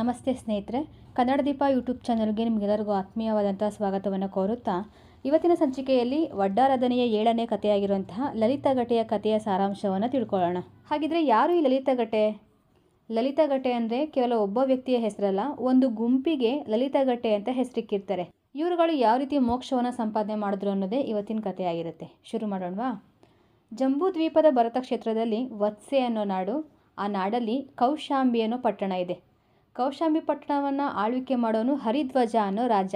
ನಮಸ್ತೆ ಸ್ನೇಹಿತರೆ, ಕನ್ನಡ ದೀಪ ಯೂಟ್ಯೂಬ್ ಚಾನಲ್ಗೆ ನಿಮಗೆಲ್ಲರಿಗೂ ಆತ್ಮೀಯವಾದಂಥ ಸ್ವಾಗತವನ್ನು ಕೋರುತ್ತಾ, ಇವತ್ತಿನ ಸಂಚಿಕೆಯಲ್ಲಿ ವಡ್ಡಾರಾಧನೆಯ ಏಳನೇ ಕಥೆಯಾಗಿರುವಂತಹ ಲಲಿತಗಟೆಯ ಕಥೆಯ ಸಾರಾಂಶವನ್ನು ತಿಳ್ಕೊಳ್ಳೋಣ. ಹಾಗಿದ್ರೆ ಯಾರು ಈ ಲಲಿತಗಟೆ ಲಲಿತಗಟೆ ಅಂದರೆ ಕೇವಲ ಒಬ್ಬ ವ್ಯಕ್ತಿಯ ಹೆಸರಲ್ಲ, ಒಂದು ಗುಂಪಿಗೆ ಲಲಿತಗಟೆ ಅಂತ ಹೆಸರಿಕ್ಕಿರ್ತಾರೆ. ಇವರುಗಳು ಯಾವ ರೀತಿ ಮೋಕ್ಷವನ್ನು ಸಂಪಾದನೆ ಮಾಡಿದ್ರು ಅನ್ನೋದೇ ಇವತ್ತಿನ ಕಥೆಯಾಗಿರುತ್ತೆ. ಶುರು ಮಾಡೋಣವಾ? ಜಂಬೂ ದ್ವೀಪದ ಭರತ ಕ್ಷೇತ್ರದಲ್ಲಿ ವತ್ಸೆ ಅನ್ನೋ ನಾಡು, ಆ ನಾಡಲ್ಲಿ ಕೌಶಾಂಬಿ ಅನ್ನೋ ಪಟ್ಟಣ ಇದೆ. ಕೌಶಾಂಬಿ ಪಟ್ಟಣವನ್ನು ಆಳ್ವಿಕೆ ಮಾಡೋನು ಹರಿಧ್ವಜ ಅನ್ನೋ ರಾಜ.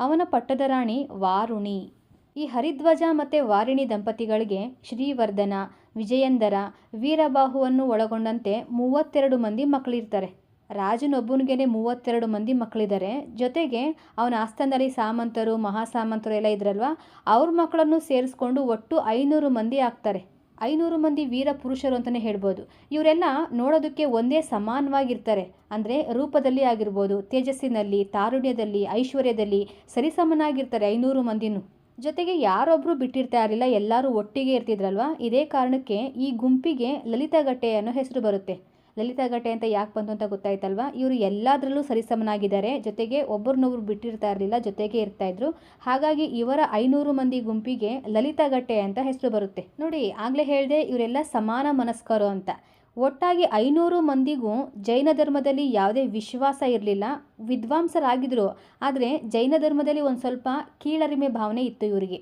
ಅವನ ಪಟ್ಟದ ರಾಣಿ ವಾರುಣಿ. ಈ ಹರಿಧ್ವಜ ಮತ್ತು ವಾರಿಣಿ ದಂಪತಿಗಳಿಗೆ ಶ್ರೀವರ್ಧನ, ವಿಜಯಂದರ, ವೀರಬಾಹುವನ್ನು ಒಳಗೊಂಡಂತೆ ಮೂವತ್ತೆರಡು ಮಂದಿ ಮಕ್ಕಳಿರ್ತಾರೆ ರಾಜನೊಬ್ಬನಿಗೆ ಮೂವತ್ತೆರಡು ಮಂದಿ ಮಕ್ಕಳಿದ್ದಾರೆ ಜೊತೆಗೆ ಅವನ ಆಸ್ಥಾನದಲ್ಲಿ ಸಾಮಂತರು, ಮಹಾಸಾಮಂತರು ಎಲ್ಲ ಇದ್ರಲ್ವ, ಅವ್ರ ಮಕ್ಕಳನ್ನು ಸೇರಿಸ್ಕೊಂಡು ಒಟ್ಟು ಐನೂರು ಮಂದಿ ಆಗ್ತಾರೆ. ಐನೂರು ಮಂದಿ ವೀರ ಪುರುಷರು ಅಂತಲೇ ಹೇಳ್ಬೋದು. ಇವರೆಲ್ಲ ನೋಡೋದಕ್ಕೆ ಒಂದೇ ಸಮಾನವಾಗಿರ್ತಾರೆ. ಅಂದರೆ ರೂಪದಲ್ಲಿ ಆಗಿರ್ಬೋದು, ತೇಜಸ್ಸಿನಲ್ಲಿ, ತಾರುಣ್ಯದಲ್ಲಿ, ಐಶ್ವರ್ಯದಲ್ಲಿ ಸರಿಸಮನಾಗಿರ್ತಾರೆ ಐನೂರು ಮಂದಿನೂ. ಜೊತೆಗೆ ಯಾರೊಬ್ಬರು ಬಿಟ್ಟಿರ್ತಾ ಇರಲಿಲ್ಲ, ಎಲ್ಲರೂ ಒಟ್ಟಿಗೆ ಇರ್ತಿದ್ರಲ್ವ? ಇದೇ ಕಾರಣಕ್ಕೆ ಈ ಗುಂಪಿಗೆ ಲಲಿತಗಟ್ಟೆ ಅನ್ನೋ ಹೆಸರು ಬರುತ್ತೆ. ಲಲಿತಗಟ್ಟೆ ಅಂತ ಯಾಕೆ ಬಂತು ಅಂತ ಗೊತ್ತಾಯ್ತಲ್ವ? ಇವರು ಎಲ್ಲದರಲ್ಲೂ ಸರಿಸಮನಾಗಿದ್ದಾರೆ. ಜೊತೆಗೆ ಒಬ್ಬರನ್ನೊಬ್ರು ಬಿಟ್ಟಿರ್ತಾ ಇರಲಿಲ್ಲ, ಜೊತೆಗೆ ಇರ್ತಾ ಇದ್ರು. ಹಾಗಾಗಿ ಇವರ ಐನೂರು ಮಂದಿ ಗುಂಪಿಗೆ ಲಲಿತಗಟ್ಟೆ ಅಂತ ಹೆಸರು ಬರುತ್ತೆ. ನೋಡಿ, ಆಗಲೇ ಹೇಳಿದೆ, ಇವರೆಲ್ಲ ಸಮಾನ ಮನಸ್ಕರು ಅಂತ. ಒಟ್ಟಾಗಿ ಐನೂರು ಮಂದಿಗೂ ಜೈನ ಧರ್ಮದಲ್ಲಿ ಯಾವುದೇ ವಿಶ್ವಾಸ ಇರಲಿಲ್ಲ. ವಿದ್ವಾಂಸರಾಗಿದ್ದರು ಆದರೆ ಜೈನ ಧರ್ಮದಲ್ಲಿ ಒಂದು ಸ್ವಲ್ಪ ಕೀಳರಿಮೆ ಭಾವನೆ ಇತ್ತು ಇವರಿಗೆ.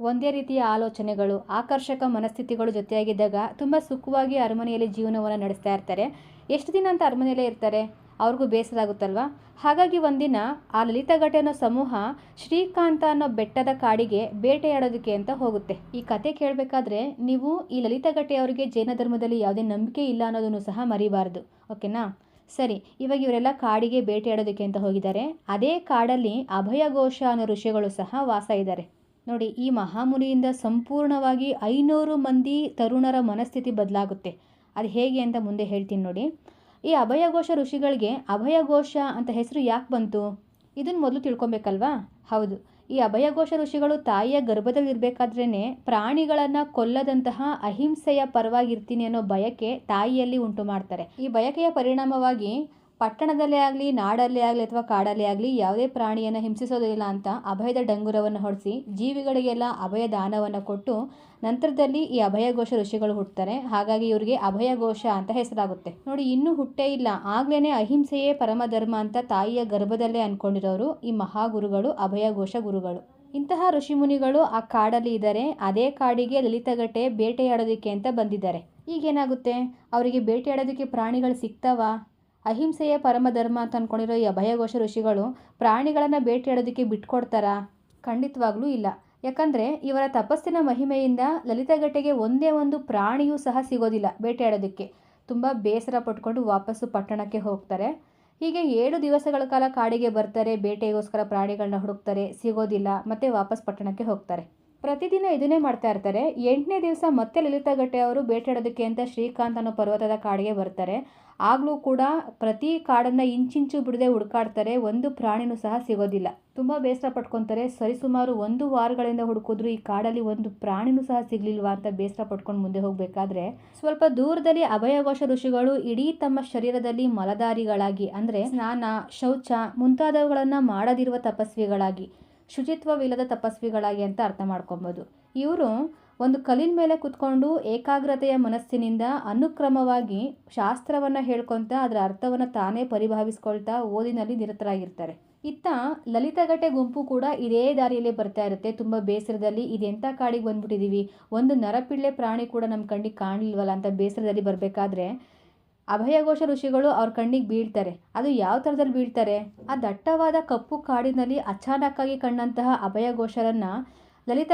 ಒಂದೇ ರೀತಿಯ ಆಲೋಚನೆಗಳು, ಆಕರ್ಷಕ ಮನಸ್ಥಿತಿಗಳು ಜೊತೆಯಾಗಿದ್ದಾಗ ತುಂಬ ಸುಖವಾಗಿ ಅರಮನೆಯಲ್ಲಿ ಜೀವನವನ್ನು ನಡೆಸ್ತಾ ಇರ್ತಾರೆ. ಎಷ್ಟು ದಿನ ಅಂತ ಅರಮನೆಯಲ್ಲೇ ಇರ್ತಾರೆ? ಅವ್ರಿಗೂ ಬೇಸರ ಆಗುತ್ತಲ್ವಾ ಹಾಗಾಗಿ ಒಂದಿನ ಆ ಲಲಿತಗಟ್ಟೆ ಅನ್ನೋ ಸಮೂಹ ಶ್ರೀಕಾಂತ ಅನ್ನೋ ಬೆಟ್ಟದ ಕಾಡಿಗೆ ಬೇಟೆಯಾಡೋದಕ್ಕೆ ಅಂತ ಹೋಗುತ್ತೆ. ಈ ಕತೆ ಕೇಳಬೇಕಾದ್ರೆ ನೀವು ಈ ಲಲಿತಗಟ್ಟೆ ಅವರಿಗೆ ಜೈನ ಧರ್ಮದಲ್ಲಿ ಯಾವುದೇ ನಂಬಿಕೆ ಇಲ್ಲ ಅನ್ನೋದನ್ನು ಸಹ ಮರಿಬಾರ್ದು. ಓಕೆನಾ? ಸರಿ, ಇವಾಗ ಇವರೆಲ್ಲ ಕಾಡಿಗೆ ಬೇಟೆಯಾಡೋದಕ್ಕೆ ಅಂತ ಹೋಗಿದ್ದಾರೆ. ಅದೇ ಕಾಡಲ್ಲಿ ಅಭಯಘೋಷ ಅನ್ನೋ ಋಷಿಗಳು ಸಹ ವಾಸ ಇದ್ದಾರೆ. ನೋಡಿ, ಈ ಮಹಾಮುನಿಯಿಂದ ಸಂಪೂರ್ಣವಾಗಿ ಐನೂರು ಮಂದಿ ತರುಣರ ಮನಸ್ಥಿತಿ ಬದಲಾಗುತ್ತೆ. ಅದು ಹೇಗೆ ಅಂತ ಮುಂದೆ ಹೇಳ್ತೀನಿ ನೋಡಿ. ಈ ಅಭಯಘೋಷ ಋಷಿಗಳಿಗೆ ಅಭಯಘೋಷ ಅಂತ ಹೆಸರು ಯಾಕೆ ಬಂತು? ಇದನ್ನು ಮೊದಲು ತಿಳ್ಕೊಬೇಕಲ್ವಾ? ಹೌದು. ಈ ಅಭಯಘೋಷ ಋಷಿಗಳು ತಾಯಿಯ ಗರ್ಭದಲ್ಲಿರಬೇಕಾದ್ರೇ ಪ್ರಾಣಿಗಳನ್ನು ಕೊಲ್ಲದಂತಹ ಅಹಿಂಸೆಯ ಪರವಾಗಿರ್ತೀನಿ ಅನ್ನೋ ಬಯಕೆ ತಾಯಿಯಲ್ಲಿ ಉಂಟು ಮಾಡ್ತಾರೆ ಈ ಬಯಕೆಯ ಪರಿಣಾಮವಾಗಿ ಪಟ್ಟಣದಲ್ಲೇ ಆಗಲಿ, ನಾಡಲ್ಲೇ ಆಗಲಿ ಅಥವಾ ಕಾಡಲ್ಲೇ ಆಗಲಿ ಯಾವುದೇ ಪ್ರಾಣಿಯನ್ನು ಹಿಂಸಿಸೋದಿಲ್ಲ ಅಂತ ಅಭಯದ ಡಂಗುರವನ್ನು ಹೊಡೆಸಿ ಜೀವಿಗಳಿಗೆಲ್ಲ ಅಭಯ ದಾನವನ್ನು ಕೊಟ್ಟು ನಂತರದಲ್ಲಿ ಈ ಅಭಯಘೋಷ ಋಷಿಗಳು ಹುಟ್ಟುತ್ತಾರೆ. ಹಾಗಾಗಿ ಇವರಿಗೆ ಅಭಯಘೋಷ ಅಂತ ಹೆಸರಾಗುತ್ತೆ. ನೋಡಿ, ಇನ್ನೂ ಹುಟ್ಟೇ ಇಲ್ಲ. ಆಗ್ಲೇ ಅಹಿಂಸೆಯೇ ಪರಮಧರ್ಮ ಅಂತ ತಾಯಿಯ ಗರ್ಭದಲ್ಲೇ ಅಂದ್ಕೊಂಡಿರೋರು ಈ ಮಹಾಗುರುಗಳು, ಅಭಯಘೋಷ ಗುರುಗಳು. ಇಂತಹ ಋಷಿಮುನಿಗಳು ಆ ಕಾಡಲ್ಲಿ ಇದ್ದಾರೆ ಅದೇ ಕಾಡಿಗೆ ಲಲಿತಗಟ್ಟೆ ಬೇಟೆಯಾಡೋದಕ್ಕೆ ಅಂತ ಬಂದಿದ್ದಾರೆ. ಈಗೇನಾಗುತ್ತೆ? ಅವರಿಗೆ ಬೇಟೆಯಾಡೋದಕ್ಕೆ ಪ್ರಾಣಿಗಳು ಸಿಗ್ತಾವಾ? ಅಹಿಂಸೆಯೇ ಪರಮಧರ್ಮ ಅಂತ ಅಂದ್ಕೊಂಡಿರೋ ಈ ಅಭಯಘೋಷ ಋಷಿಗಳು ಪ್ರಾಣಿಗಳನ್ನು ಬೇಟೆಯಾಡೋದಕ್ಕೆ ಬಿಟ್ಕೊಡ್ತಾರಾ? ಖಂಡಿತವಾಗ್ಲೂ ಇಲ್ಲ. ಯಾಕಂದರೆ ಇವರ ತಪಸ್ಸಿನ ಮಹಿಮೆಯಿಂದ ಲಲಿತಗಟ್ಟೆಗೆ ಒಂದೇ ಒಂದು ಪ್ರಾಣಿಯೂ ಸಹ ಸಿಗೋದಿಲ್ಲ ಬೇಟೆಯಾಡೋದಕ್ಕೆ ತುಂಬ ಬೇಸರ ಪಟ್ಕೊಂಡು ವಾಪಸ್ಸು ಪಟ್ಟಣಕ್ಕೆ ಹೋಗ್ತಾರೆ. ಹೀಗೆ ಏಳು ದಿವಸಗಳ ಕಾಲ ಕಾಡಿಗೆ ಬರ್ತಾರೆ ಬೇಟೆಗೋಸ್ಕರ ಪ್ರಾಣಿಗಳನ್ನ ಹುಡುಕ್ತಾರೆ, ಸಿಗೋದಿಲ್ಲ, ಮತ್ತೆ ವಾಪಸ್ ಪಟ್ಟಣಕ್ಕೆ ಹೋಗ್ತಾರೆ. ಪ್ರತಿದಿನ ಇದನ್ನೇ ಮಾಡ್ತಾ ಇರ್ತಾರೆ. ಎಂಟನೇ ದಿವಸ ಮತ್ತೆ ಲಲಿತಗಟ್ಟೆ ಅವರು ಬೇಟೆಡೋದಕ್ಕೆ ಅಂತ ಶ್ರೀಕಾಂತ್ ಅನ್ನೋ ಪರ್ವತದ ಕಾಡಿಗೆ ಬರ್ತಾರೆ. ಆಗಲೂ ಕೂಡ ಪ್ರತಿ ಕಾಡನ್ನು ಇಂಚಿಂಚು ಬಿಡದೆ ಹುಡುಕಾಡ್ತಾರೆ. ಒಂದು ಪ್ರಾಣಿನೂ ಸಹ ಸಿಗೋದಿಲ್ಲ. ತುಂಬ ಬೇಸರ ಪಟ್ಕೊತಾರೆ. ಸರಿಸುಮಾರು ಒಂದು ವಾರಗಳಿಂದ ಹುಡುಕಿದ್ರು ಈ ಕಾಡಲ್ಲಿ ಒಂದು ಪ್ರಾಣಿನೂ ಸಹ ಸಿಗಲಿಲ್ವಾ ಅಂತ ಬೇಸರ ಪಟ್ಕೊಂಡು ಮುಂದೆ ಹೋಗಬೇಕಾದ್ರೆ, ಸ್ವಲ್ಪ ದೂರದಲ್ಲಿ ಅಭಯಘೋಷ ಋಷಿಗಳು ಇಡೀ ತಮ್ಮ ಶರೀರದಲ್ಲಿ ಮಲದಾರಿಗಳಾಗಿ, ಅಂದರೆ ಸ್ನಾನ, ಶೌಚ ಮುಂತಾದವುಗಳನ್ನು ಮಾಡದಿರುವ ತಪಸ್ವಿಗಳಾಗಿ ಶುಚಿತ್ವವಿಲ್ಲದ ತಪಸ್ವಿಗಳಾಗಿ ಅಂತ ಅರ್ಥ ಮಾಡ್ಕೊಬೋದು. ಇವರು ಒಂದು ಕಲ್ಲಿನ ಮೇಲೆ ಕುತ್ಕೊಂಡು ಏಕಾಗ್ರತೆಯ ಮನಸ್ಸಿನಿಂದ ಅನುಕ್ರಮವಾಗಿ ಶಾಸ್ತ್ರವನ್ನು ಹೇಳ್ಕೊತಾ ಅದರ ಅರ್ಥವನ್ನು ತಾನೇ ಪರಿಭಾವಿಸ್ಕೊಳ್ತಾ ಓದಿನಲ್ಲಿ ನಿರತರಾಗಿರ್ತಾರೆ. ಇತ್ತ ಲಲಿತಗಟ್ಟೆ ಗುಂಪು ಕೂಡ ಇದೇ ದಾರಿಯಲ್ಲಿ ಬರ್ತಾ ಇರುತ್ತೆ. ತುಂಬ ಬೇಸರದಲ್ಲಿ ಇದೆಂಥ ಕಾಡಿಗೆ ಬಂದ್ಬಿಟ್ಟಿದ್ದೀವಿ ಒಂದು ನರಪಿಳ್ಳೆ ಪ್ರಾಣಿ ಕೂಡ ನಮ್ಮ ಕಣ್ಣಿಗೆ ಕಾಣಲಿಲ್ವಲ್ಲ ಅಂತ ಬೇಸರದಲ್ಲಿ ಬರಬೇಕಾದ್ರೆ ಅಭಯಘೋಷ ಋಷಿಗಳು ಅವ್ರ ಕಣ್ಣಿಗೆ ಬೀಳ್ತಾರೆ. ಅದು ಯಾವ ಥರದಲ್ಲಿ ಬೀಳ್ತಾರೆ? ಆ ದಟ್ಟವಾದ ಕಪ್ಪು ಕಾಡಿನಲ್ಲಿ ಅಚಾನಕ್ಕಾಗಿ ಕಂಡಂತಹ ಅಭಯಘೋಷರನ್ನು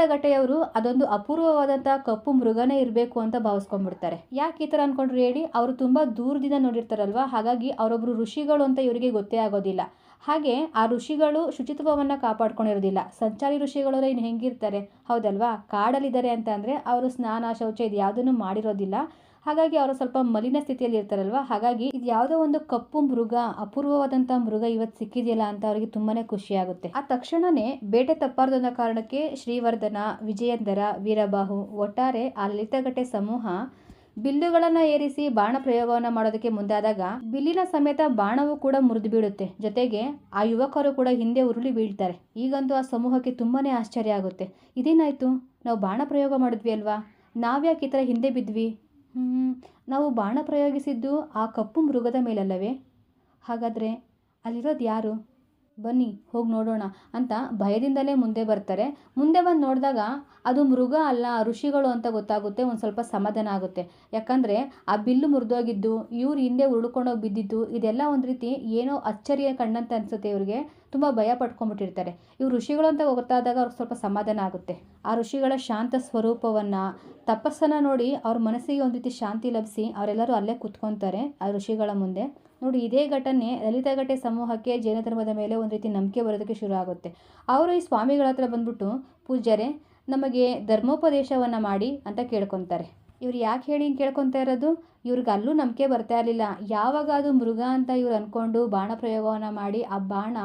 ಘಟೆಯವರು ಅದೊಂದು ಅಪೂರ್ವವಾದಂತಹ ಕಪ್ಪು ಮೃಗನೇ ಇರಬೇಕು ಅಂತ ಭಾವಿಸ್ಕೊಂಡ್ಬಿಡ್ತಾರೆ. ಯಾಕೆ ಈ ಥರ ಅಂದ್ಕೊಂಡ್ರು ಹೇಳಿ? ಅವರು ತುಂಬ ದೂರದಿಂದ ನೋಡಿರ್ತಾರಲ್ವ? ಹಾಗಾಗಿ ಅವರೊಬ್ಬರು ಋಷಿಗಳು ಅಂತ ಇವರಿಗೆ ಗೊತ್ತೇ ಆಗೋದಿಲ್ಲ. ಹಾಗೆ ಆ ಋಷಿಗಳು ಶುಚಿತ್ವವನ್ನು ಕಾಪಾಡ್ಕೊಂಡಿರೋದಿಲ್ಲ. ಸಂಚಾರಿ ಋಷಿಗಳು ಇನ್ನು ಹೆಂಗಿರ್ತಾರೆ? ಹೌದಲ್ವಾ? ಕಾಡಲ್ಲಿದ್ದಾರೆ ಅಂತ ಅಂದರೆ ಅವರು ಸ್ನಾನ ಶೌಚ ಇದು ಯಾವುದನ್ನು ಮಾಡಿರೋದಿಲ್ಲ. ಹಾಗಾಗಿ ಅವರು ಸ್ವಲ್ಪ ಮಲಿನ ಸ್ಥಿತಿಯಲ್ಲಿ ಇರ್ತಾರಲ್ವ? ಹಾಗಾಗಿ ಇದು ಯಾವುದೋ ಒಂದು ಕಪ್ಪು ಮೃಗ ಅಪೂರ್ವವಾದಂಥ ಮೃಗ ಇವತ್ತು ಸಿಕ್ಕಿದೆಯಲ್ಲ ಅಂತ ಅವರಿಗೆ ತುಂಬಾನೇ ಖುಷಿ ಆಗುತ್ತೆ. ಆ ತಕ್ಷಣನೇ ಬೇಟೆ ತಪ್ಪಾರ್ದು ಕಾರಣಕ್ಕೆ ಶ್ರೀವರ್ಧನ, ವಿಜಯಂದರ, ವೀರಬಾಹು ಒಟ್ಟಾರೆ ಆ ಲಲಿತಗಟ್ಟೆ ಸಮೂಹ ಬಿಲ್ಲುಗಳನ್ನು ಏರಿಸಿ ಬಾಣ ಪ್ರಯೋಗವನ್ನು ಮಾಡೋದಕ್ಕೆ ಮುಂದಾದಾಗ ಬಿಲ್ಲಿನ ಸಮೇತ ಬಾಣವು ಕೂಡ ಮುರಿದು ಬೀಳುತ್ತೆ. ಜೊತೆಗೆ ಆ ಯುವಕರು ಕೂಡ ಹಿಂದೆ ಉರುಳಿ ಬೀಳ್ತಾರೆ. ಈಗಂತೂ ಆ ಸಮೂಹಕ್ಕೆ ತುಂಬಾನೇ ಆಶ್ಚರ್ಯ ಆಗುತ್ತೆ. ಇದೇನಾಯ್ತು? ನಾವು ಬಾಣ ಪ್ರಯೋಗ ಮಾಡಿದ್ವಿ ಅಲ್ವಾ? ನಾವ್ಯಾಕೆ ಈ ಥರ ಹಿಂದೆ ಬಿದ್ವಿ ನಾವು ಬಾಣ ಪ್ರಯೋಗಿಸಿದ್ದು ಆ ಕಪ್ಪು ಮೃಗದ ಮೇಲಲ್ಲವೇ? ಹಾಗಾದರೆ ಅಲ್ಲಿರೋದು ಯಾರು? ಬನ್ನಿ, ಹೋಗಿ ನೋಡೋಣ ಅಂತ ಭಯದಿಂದಲೇ ಮುಂದೆ ಬರ್ತಾರೆ. ಮುಂದೆ ಬಂದು ನೋಡಿದಾಗ ಅದು ಮೃಗ ಅಲ್ಲ ಋಷಿಗಳು ಅಂತ ಗೊತ್ತಾಗುತ್ತೆ, ಒಂದು ಸ್ವಲ್ಪ ಸಮಾಧಾನ ಆಗುತ್ತೆ. ಯಾಕಂದರೆ ಆ ಬಿಲ್ಲು ಮುರಿದೋಗಿದ್ದು, ಇವ್ರು ಹಿಂದೆ ಉರುಳ್ಕೊಂಡೋಗಿ ಬಿದ್ದಿದ್ದು, ಇದೆಲ್ಲ ಒಂದು ರೀತಿ ಏನೋ ಅಚ್ಚರಿಯ ಕಣ್ಣಂತ ಅನಿಸುತ್ತೆ ಇವ್ರಿಗೆ. ತುಂಬ ಭಯ ಪಡ್ಕೊಂಡ್ಬಿಟ್ಟಿರ್ತಾರೆ ಇವ್ರು ಋಷಿಗಳು ಅಂತ ಗೊತ್ತಾದಾಗ ಅವ್ರಿಗೆ ಸ್ವಲ್ಪ ಸಮಾಧಾನ ಆಗುತ್ತೆ. ಆ ಋಷಿಗಳ ಶಾಂತ ಸ್ವರೂಪವನ್ನು, ತಪಸ್ಸನ್ನು ನೋಡಿ ಅವ್ರ ಮನಸ್ಸಿಗೆ ಒಂದು ರೀತಿ ಶಾಂತಿ ಲಭಿಸಿ ಅವರೆಲ್ಲರೂ ಅಲ್ಲೇ ಕುತ್ಕೊತಾರೆ ಆ ಋಷಿಗಳ ಮುಂದೆ. ನೋಡಿ, ಇದೇ ಘಟನೆ ಘಟೆ ಸಮೂಹಕ್ಕೆ ಜೈನ ಧರ್ಮದ ಮೇಲೆ ಒಂದು ರೀತಿ ನಂಬಿಕೆ ಬರೋದಕ್ಕೆ ಶುರು ಆಗುತ್ತೆ. ಅವರು ಈ ಸ್ವಾಮಿಗಳ ಹತ್ರ ಬಂದ್ಬಿಟ್ಟು, ಪೂಜ್ಯರೇ, ನಮಗೆ ಧರ್ಮೋಪದೇಶವನ್ನು ಮಾಡಿ ಅಂತ ಕೇಳ್ಕೊತಾರೆ. ಇವ್ರು ಯಾಕೆ ಹೇಳಿ ಹಿಂಗೆ ಕೇಳ್ಕೊತಾ ಇರೋದು? ಇವ್ರಿಗೆ ಅಲ್ಲೂ ನಂಬಿಕೆ ಬರ್ತಾ ಇರಲಿಲ್ಲ. ಯಾವಾಗ ಅದು ಮೃಗ ಅಂತ ಇವ್ರು ಅಂದ್ಕೊಂಡು ಬಾಣ ಪ್ರಯೋಗವನ್ನು ಮಾಡಿ ಆ ಬಾಣ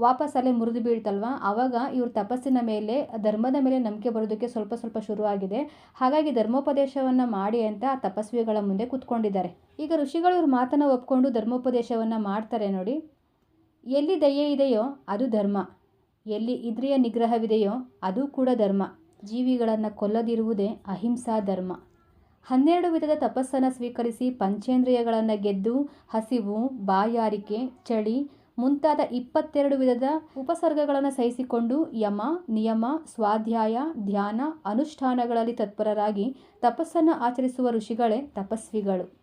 ವಾಪಸ್ ಅಲ್ಲೇ ಮುರಿದು ಬೀಳ್ತಲ್ವ? ಆವಾಗ ಇವ್ರ ತಪಸ್ಸಿನ ಮೇಲೆ, ಧರ್ಮದ ಮೇಲೆ ನಂಬಿಕೆ ಬರೋದಕ್ಕೆ ಸ್ವಲ್ಪ ಸ್ವಲ್ಪ ಶುರುವಾಗಿದೆ. ಹಾಗಾಗಿ ಧರ್ಮೋಪದೇಶವನ್ನು ಮಾಡಿ ಅಂತ ತಪಸ್ವಿಗಳ ಮುಂದೆ ಕೂತ್ಕೊಂಡಿದ್ದಾರೆ. ಈಗ ಋಷಿಗಳು ಇವ್ರ ಮಾತನ್ನು ಒಪ್ಕೊಂಡು ಧರ್ಮೋಪದೇಶವನ್ನು ಮಾಡ್ತಾರೆ ನೋಡಿ. ಎಲ್ಲಿ ದಯೆ ಇದೆಯೋ ಅದು ಧರ್ಮ. ಎಲ್ಲಿ ಇದ್ರಿಯ ನಿಗ್ರಹವಿದೆಯೋ ಅದು ಕೂಡ ಧರ್ಮ. ಜೀವಿಗಳನ್ನು ಕೊಲ್ಲದಿರುವುದೇ ಅಹಿಂಸಾ ಧರ್ಮ. ಹನ್ನೆರಡು ವಿಧದ ತಪಸ್ಸನ್ನು ಸ್ವೀಕರಿಸಿ ಪಂಚೇಂದ್ರಿಯಗಳನ್ನು ಗೆದ್ದು ಹಸಿವು, ಬಾಯಾರಿಕೆ, ಚಳಿ ಮುಂತಾದ ಇಪ್ಪತ್ತೆರಡು ವಿಧದ ಉಪಸರ್ಗಗಳನ್ನು ಸಹಿಸಿಕೊಂಡು ಯಮ, ನಿಯಮ, ಸ್ವಾಧ್ಯಾಯ, ಧ್ಯಾನ, ಅನುಷ್ಠಾನಗಳಲ್ಲಿ ತತ್ಪರರಾಗಿ ತಪಸ್ಸನ್ನು ಆಚರಿಸುವ ಋಷಿಗಳೇ ತಪಸ್ವಿಗಳು.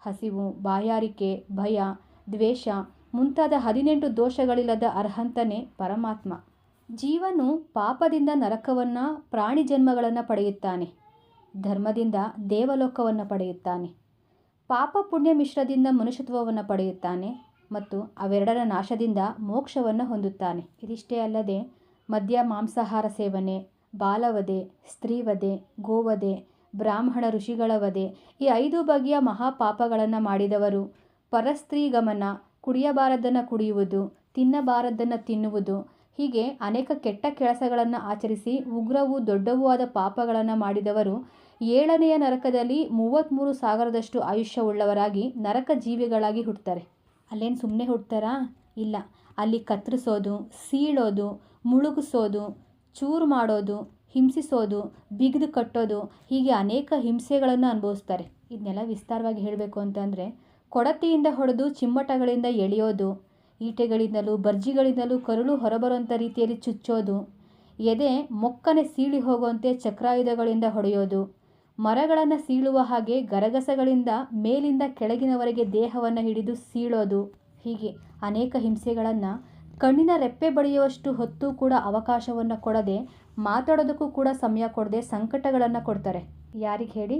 ಹಸಿವು, ಬಾಯಾರಿಕೆ, ಭಯ, ದ್ವೇಷ ಮುಂತಾದ ಹದಿನೆಂಟು ದೋಷಗಳಿಲ್ಲದ ಅರ್ಹಂತನೇ ಪರಮಾತ್ಮ. ಜೀವನು ಪಾಪದಿಂದ ನರಕವನ್ನು, ಪ್ರಾಣಿ ಜನ್ಮಗಳನ್ನು ಪಡೆಯುತ್ತಾನೆ. ಧರ್ಮದಿಂದ ದೇವಲೋಕವನ್ನು ಪಡೆಯುತ್ತಾನೆ. ಪಾಪ ಪುಣ್ಯ ಮಿಶ್ರದಿಂದ ಮನುಷ್ಯತ್ವವನ್ನು ಪಡೆಯುತ್ತಾನೆ. ಮತ್ತು ಅವೆರಡರ ನಾಶದಿಂದ ಮೋಕ್ಷವನ್ನು ಹೊಂದುತ್ತಾನೆ. ಇದಿಷ್ಟೇ ಅಲ್ಲದೆ ಮದ್ಯ, ಮಾಂಸಾಹಾರ ಸೇವನೆ, ಬಾಲವಧೆ, ಸ್ತ್ರೀವಧೆ, ಗೋವಧೆ, ಬ್ರಾಹ್ಮಣ ಋಷಿಗಳ ವಧೆ ಈ ಐದು ಬಗೆಯ ಮಹಾಪಾಪಗಳನ್ನು ಮಾಡಿದವರು ಪರಸ್ತ್ರೀ ಗಮನ ಕುಡಿಯಬಾರದನ್ನು ಕುಡಿಯುವುದು ತಿನ್ನಬಾರದನ್ನು ತಿನ್ನುವುದು, ಹೀಗೆ ಅನೇಕ ಕೆಟ್ಟ ಕೆಲಸಗಳನ್ನು ಆಚರಿಸಿ ಉಗ್ರವೂ ದೊಡ್ಡವೂ ಆದ ಪಾಪಗಳನ್ನು ಮಾಡಿದವರು ಏಳನೆಯ ನರಕದಲ್ಲಿ ಮೂವತ್ತ್ಮೂರು ಸಾವಿರದಷ್ಟು ಆಯುಷ್ಯವುಳ್ಳವರಾಗಿ ನರಕ ಜೀವಿಗಳಾಗಿ ಹುಟ್ಟುತ್ತಾರೆ ಅಲ್ಲೇನು ಸುಮ್ಮನೆ ಹುಡ್ತಾರಾ? ಇಲ್ಲ. ಅಲ್ಲಿ ಕತ್ತರಿಸೋದು ಸೀಳೋದು, ಮುಳುಗಿಸೋದು, ಚೂರು ಮಾಡೋದು, ಹಿಂಸಿಸೋದು, ಬಿಗಿದು ಕಟ್ಟೋದು, ಹೀಗೆ ಅನೇಕ ಹಿಂಸೆಗಳನ್ನು ಅನುಭವಿಸ್ತಾರೆ. ಇದನ್ನೆಲ್ಲ ವಿಸ್ತಾರವಾಗಿ ಹೇಳಬೇಕು ಅಂತಂದರೆ, ಕೊಡತಿಯಿಂದ ಹೊಡೆದು ಚಿಮ್ಮಟಗಳಿಂದ ಎಳೆಯೋದು, ಈಟೆಗಳಿಂದಲೂ ಬರ್ಜಿಗಳಿಂದಲೂ ಕರುಳು ಹೊರಬರುವಂಥ ರೀತಿಯಲ್ಲಿ ಚುಚ್ಚೋದು, ಎದೆ ಮೊಕ್ಕನೆ ಸೀಳಿ ಹೋಗುವಂತೆ ಚಕ್ರಾಯುಧಗಳಿಂದ ಹೊಡೆಯೋದು ಮರಗಳನ್ನು ಸೀಳುವ ಹಾಗೆ ಗರಗಸಗಳಿಂದ ಮೇಲಿಂದ ಕೆಳಗಿನವರೆಗೆ ದೇಹವನ್ನು ಹಿಡಿದು ಸೀಳೋದು. ಹೀಗೆ ಅನೇಕ ಹಿಂಸೆಗಳನ್ನು ಕಣ್ಣಿನ ರೆಪ್ಪೆ ಬಡಿಯುವಷ್ಟು ಹೊತ್ತು ಕೂಡ ಅವಕಾಶವನ್ನು ಕೊಡದೆ ಮಾತಾಡೋದಕ್ಕೂ ಕೂಡ ಸಮಯ ಕೊಡದೆ ಸಂಕಟಗಳನ್ನು ಕೊಡ್ತಾರೆ. ಯಾರಿಗೆ ಹೇಳಿ?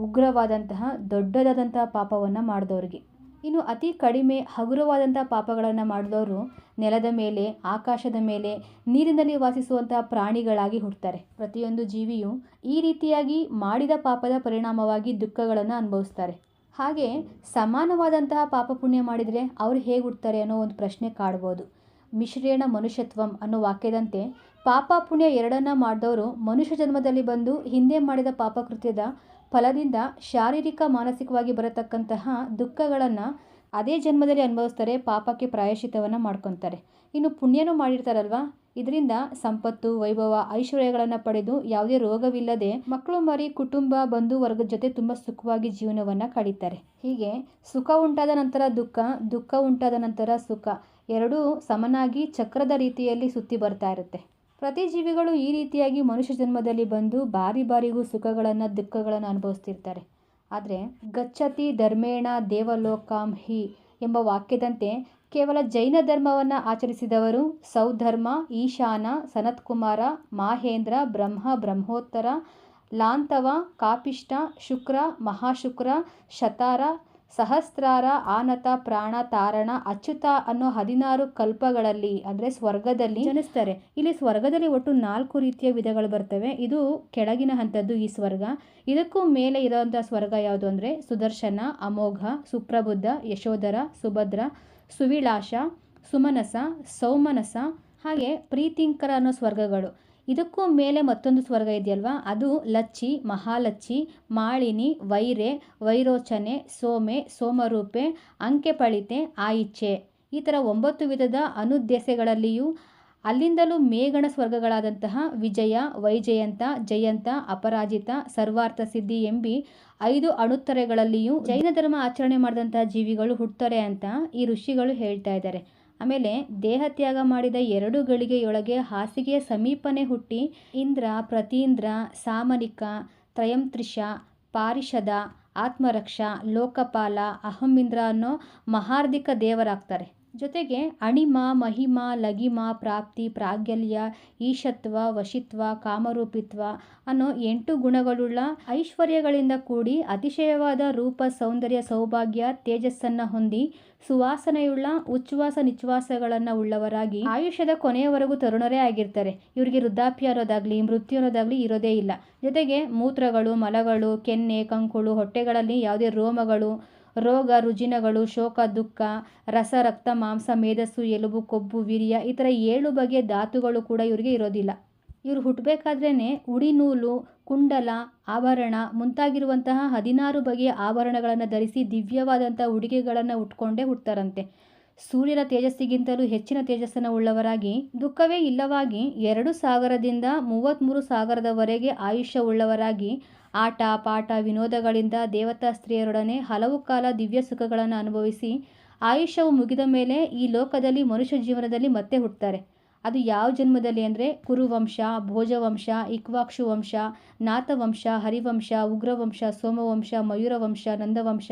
ಉಗ್ರವಾದಂತಹ ದೊಡ್ಡದಾದಂತಹ ಪಾಪವನ್ನು ಮಾಡಿದವ್ರಿಗೆ. ಇನ್ನು ಅತಿ ಕಡಿಮೆ ಹಗುರವಾದಂಥ ಪಾಪಗಳನ್ನು ಮಾಡಿದವರು ನೆಲದ ಮೇಲೆ, ಆಕಾಶದ ಮೇಲೆ, ನೀರಿನಲ್ಲಿ ವಾಸಿಸುವಂಥ ಪ್ರಾಣಿಗಳಾಗಿ ಹುಟ್ಟುತ್ತಾರೆ ಪ್ರತಿಯೊಂದು ಜೀವಿಯು ಈ ರೀತಿಯಾಗಿ ಮಾಡಿದ ಪಾಪದ ಪರಿಣಾಮವಾಗಿ ದುಃಖಗಳನ್ನು ಅನುಭವಿಸ್ತಾರೆ. ಹಾಗೆ ಸಮಾನವಾದಂತಹ ಪಾಪ ಪುಣ್ಯ ಮಾಡಿದರೆ ಅವರು ಹೇಗೆ ಹುಡ್ತಾರೆ ಅನ್ನೋ ಒಂದು ಪ್ರಶ್ನೆ ಕಾಡ್ಬೋದು. ಮಿಶ್ರೇಣ ಮನುಷ್ಯತ್ವಂ ಅನ್ನೋ ವಾಕ್ಯದಂತೆ ಪಾಪ ಪುಣ್ಯ ಎರಡನ್ನ ಮಾಡಿದವರು ಮನುಷ್ಯ ಜನ್ಮದಲ್ಲಿ ಬಂದು ಹಿಂದೆ ಮಾಡಿದ ಪಾಪಕೃತ್ಯದ ಫಲದಿಂದ ಶಾರೀರಿಕ, ಮಾನಸಿಕವಾಗಿ ಬರತಕ್ಕಂತಹ ದುಃಖಗಳನ್ನು ಅದೇ ಜನ್ಮದಲ್ಲಿ ಅನುಭವಿಸ್ತಾರೆ, ಪಾಪಕ್ಕೆ ಪ್ರಾಯಶಿತವನ್ನು ಮಾಡ್ಕೊತಾರೆ. ಇನ್ನು ಪುಣ್ಯನೂ ಮಾಡಿರ್ತಾರಲ್ವಾ? ಇದರಿಂದ ಸಂಪತ್ತು, ವೈಭವ, ಐಶ್ವರ್ಯಗಳನ್ನು ಪಡೆದು ಯಾವುದೇ ರೋಗವಿಲ್ಲದೆ ಮಕ್ಕಳು ಮರಿ ಕುಟುಂಬ, ಬಂಧು ವರ್ಗದ ಜೊತೆ ತುಂಬ ಸುಖವಾಗಿ ಜೀವನವನ್ನು ಕಳೀತಾರೆ. ಹೀಗೆ ಸುಖ ಉಂಟಾದ ನಂತರ ದುಃಖ ದುಃಖ ಉಂಟಾದ ನಂತರ ಸುಖ ಎರಡೂ ಸಮನಾಗಿ ಚಕ್ರದ ರೀತಿಯಲ್ಲಿ ಸುತ್ತಿ ಬರ್ತಾ ಇರುತ್ತೆ. ಪ್ರತಿ ಜೀವಿಗಳು ಈ ರೀತಿಯಾಗಿ ಮನುಷ್ಯ ಜನ್ಮದಲ್ಲಿ ಬಂದು ಬಾರಿ ಬಾರಿಗೂ ಸುಖಗಳನ್ನು, ದುಃಖಗಳನ್ನು ಅನುಭವಿಸ್ತಿರ್ತಾರೆ. ಆದರೆ ಗಚ್ಚತಿ, ಧರ್ಮೇಣ, ದೇವಲೋಕಾಂ, ಹಿ ಎಂಬ ವಾಕ್ಯದಂತೆ ಕೇವಲ ಜೈನ ಧರ್ಮವನ್ನು ಆಚರಿಸಿದವರು ಸೌಧರ್ಮ, ಈಶಾನ, ಸನತ್ಕುಮಾರ, ಮಾಹೇಂದ್ರ, ಬ್ರಹ್ಮ, ಬ್ರಹ್ಮೋತ್ತರ, ಲಾಂತವ, ಕಾಪಿಷ್ಟ, ಶುಕ್ರ, ಮಹಾಶುಕ್ರ, ಶತಾರ ಸಹಸ್ರಾರ ಆನತ ಪ್ರಾಣ ತಾರಣ ಅಚ್ಯುತ ಅನ್ನೋ ಹದಿನಾರು ಕಲ್ಪಗಳಲ್ಲಿ, ಅಂದರೆ ಸ್ವರ್ಗದಲ್ಲಿ ಜನಿಸ್ತಾರೆ. ಇಲ್ಲಿ ಸ್ವರ್ಗದಲ್ಲಿ ಒಟ್ಟು ನಾಲ್ಕು ರೀತಿಯ ವಿಧಗಳು ಬರ್ತವೆ. ಇದು ಕೆಳಗಿನ ಹಂತದ್ದು ಈ ಸ್ವರ್ಗ. ಇದಕ್ಕೂ ಮೇಲೆ ಇರೋವಂಥ ಸ್ವರ್ಗ ಯಾವುದು ಅಂದರೆ ಸುದರ್ಶನ, ಅಮೋಘ, ಸುಪ್ರಬುದ್ಧ, ಯಶೋಧರ, ಸುಭದ್ರ, ಸುವಿಳಾಶ, ಸುಮನಸ, ಸೌಮನಸ, ಹಾಗೆ ಪ್ರೀತಿಂಕರ ಅನ್ನೋ ಸ್ವರ್ಗಗಳು. ಇದಕ್ಕೂ ಮೇಲೆ ಮತ್ತೊಂದು ಸ್ವರ್ಗ ಇದೆಯಲ್ವಾ? ಅದು ಲಚ್ಚಿ, ಮಹಾಲಚ್ಚಿ, ಮಾಳಿನಿ, ವೈರೆ, ವೈರೋಚನೆ, ಸೋಮೆ, ಸೋಮರೂಪೆ, ಅಂಕೆಪಳಿತೆ ಆಯಿಚ್ಛೆ ಈ ಥರ ಒಂಬತ್ತು ವಿಧದ ಅನುದ್ದೆಸೆಗಳಲ್ಲಿಯೂ ಅಲ್ಲಿಂದಲೂ ಮೇಗಣ ಸ್ವರ್ಗಗಳಾದಂತಹ ವಿಜಯ, ವೈಜಯಂತ, ಜಯಂತ, ಅಪರಾಜಿತ, ಸರ್ವಾರ್ಥ ಸಿದ್ಧಿ ಎಂಬಿ ಐದು ಅಣುತ್ತರೆಗಳಲ್ಲಿಯೂ ಜೈನ ಧರ್ಮ ಆಚರಣೆ ಮಾಡಿದಂತಹ ಜೀವಿಗಳು ಹುಟ್ಟುತ್ತಾರೆ ಅಂತ ಈ ಋಷಿಗಳು ಹೇಳ್ತಾ ಇದ್ದಾರೆ. ಆಮೇಲೆ ದೇಹ ತ್ಯಾಗ ಮಾಡಿದ ಎರಡು ಗಳಿಗೆಯೊಳಗೆ ಹಾಸಿಗೆಯ ಸಮೀಪನೇ ಹುಟ್ಟಿ ಇಂದ್ರ, ಪ್ರತೀಂದ್ರ, ಸಾಮನಿಕ, ತ್ರಯಂತ್ರಿಷ, ಪಾರಿಷದ, ಆತ್ಮರಕ್ಷ, ಲೋಕಪಾಲ, ಅಹಮಿಂದ್ರ ಅನ್ನೋ ಮಹಾರ್ಧಿಕ ದೇವರಾಗ್ತಾರೆ. ಜೊತೆಗೆ ಅಣಿಮ, ಮಹಿಮ, ಲಗಿಮ, ಪ್ರಾಪ್ತಿ ಪ್ರಾಗಲ್ಯ ಈಶತ್ವ, ವಶಿತ್ವ, ಕಾಮರೂಪಿತ್ವ ಅನ್ನೋ ಎಂಟು ಗುಣಗಳುಳ್ಳ ಐಶ್ವರ್ಯಗಳಿಂದ ಕೂಡಿ ಅತಿಶಯವಾದ ರೂಪ, ಸೌಂದರ್ಯ, ಸೌಭಾಗ್ಯ, ತೇಜಸ್ಸನ್ನು ಹೊಂದಿ ಸುವಾಸನೆಯುಳ್ಳ, ಉಚ್ಛ್ವಾಸ ನಿಶ್ವಾಸಗಳನ್ನು ಉಳ್ಳವರಾಗಿ ಆಯುಷ್ಯದ ಕೊನೆಯವರೆಗೂ ತರುಣರೇ ಆಗಿರ್ತಾರೆ. ಇವರಿಗೆ ವೃದ್ಧಾಪ್ಯ ಅನ್ನೋದಾಗಲಿ ಮೃತ್ಯು ಅನ್ನೋದಾಗಲಿ ಇರೋದೇ ಇಲ್ಲ. ಜೊತೆಗೆ ಮೂತ್ರಗಳು, ಮಲಗಳು, ಕೆನ್ನೆ, ಕಂಕುಳು, ಹೊಟ್ಟೆಗಳಲ್ಲಿ ಯಾವುದೇ ರೋಮಗಳು, ರೋಗ, ರುಜಿನಗಳು, ಶೋಕ, ದುಃಖ, ರಸ, ರಕ್ತ, ಮಾಂಸ, ಮೇಧಸ್ಸು, ಎಲುಬು, ಕೊಬ್ಬು, ವೀರ್ಯ ಈ ಥರ ಏಳು ಬಗೆಯ ಧಾತುಗಳು ಕೂಡ ಇವರಿಗೆ ಇರೋದಿಲ್ಲ. ಇವರು ಹುಟ್ಟಬೇಕಾದ್ರೇ ಉಡಿ ನೂಲು, ಕುಂಡಲ, ಆಭರಣ ಮುಂತಾಗಿರುವಂತಹ ಹದಿನಾರು ಬಗೆಯ ಆಭರಣಗಳನ್ನು ಧರಿಸಿ ದಿವ್ಯವಾದಂಥ ಉಡುಗೆಗಳನ್ನು ಉಟ್ಕೊಂಡೇ ಹುಟ್ಟತಾರಂತೆ ಸೂರ್ಯನ ತೇಜಸ್ಸಿಗಿಂತಲೂ ಹೆಚ್ಚಿನ ತೇಜಸ್ಸನ್ನು ಉಳ್ಳವರಾಗಿ, ದುಃಖವೇ ಇಲ್ಲವಾಗಿ ಎರಡು ಸಾಗರದಿಂದ ಮೂವತ್ತ್ಮೂರು ಸಾಗರದವರೆಗೆ ಆಯುಷ್ಯ ಉಳ್ಳವರಾಗಿ, ಆಟ, ಪಾಠ, ವಿನೋದಗಳಿಂದ ದೇವತಾ ಸ್ತ್ರೀಯರೊಡನೆ ಹಲವು ಕಾಲ ದಿವ್ಯ ಸುಖಗಳನ್ನು ಅನುಭವಿಸಿ, ಆಯುಷ್ಯವು ಮುಗಿದ ಮೇಲೆ ಈ ಲೋಕದಲ್ಲಿ ಮನುಷ್ಯ ಜೀವನದಲ್ಲಿ ಮತ್ತೆ ಹುಟ್ಟುತ್ತಾರೆ ಅದು ಯಾವ ಜನ್ಮದಲ್ಲಿ ಅಂದರೆ ಕುರುವಂಶ, ಭೋಜವಂಶ, ಇಕ್ವಾಕ್ಷು ವಂಶ, ನಾಥವಂಶ, ಹರಿವಂಶ, ಉಗ್ರವಂಶ, ಸೋಮವಂಶ, ಮಯೂರವಂಶ, ನಂದವಂಶ.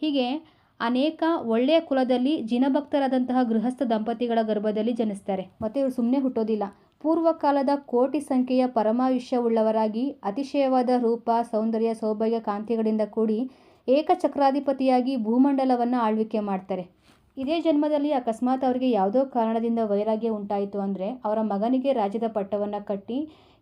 ಹೀಗೆ ಅನೇಕ ಒಳ್ಳೆಯ ಕುಲದಲ್ಲಿ ಜಿನಭಕ್ತರಾದಂತಹ ಗೃಹಸ್ಥ ದಂಪತಿಗಳ ಗರ್ಭದಲ್ಲಿ ಜನಿಸ್ತಾರೆ. ಮತ್ತು ಇವರು ಸುಮ್ಮನೆ ಹುಟ್ಟೋದಿಲ್ಲ. ಪೂರ್ವಕಾಲದ ಕೋಟಿ ಸಂಖ್ಯೆಯ ಪರಮಾಯುಷ್ಯವುಳ್ಳವರಾಗಿ ಅತಿಶಯವಾದ ರೂಪ, ಸೌಂದರ್ಯ, ಸೌಭಾಗ್ಯ, ಕಾಂತಿಗಳಿಂದ ಕೂಡಿ ಏಕಚಕ್ರಾಧಿಪತಿಯಾಗಿ ಭೂಮಂಡಲವನ್ನು ಆಳ್ವಿಕೆ ಮಾಡ್ತಾರೆ. ಇದೇ ಜನ್ಮದಲ್ಲಿ ಅಕಸ್ಮಾತ್ ಅವರಿಗೆ ಯಾವುದೋ ಕಾರಣದಿಂದ ವೈರಾಗ್ಯ ಉಂಟಾಯಿತು ಅಂದರೆ ಅವರ ಮಗನಿಗೆ ರಾಜ್ಯದ ಪಟ್ಟವನ್ನು ಕಟ್ಟಿ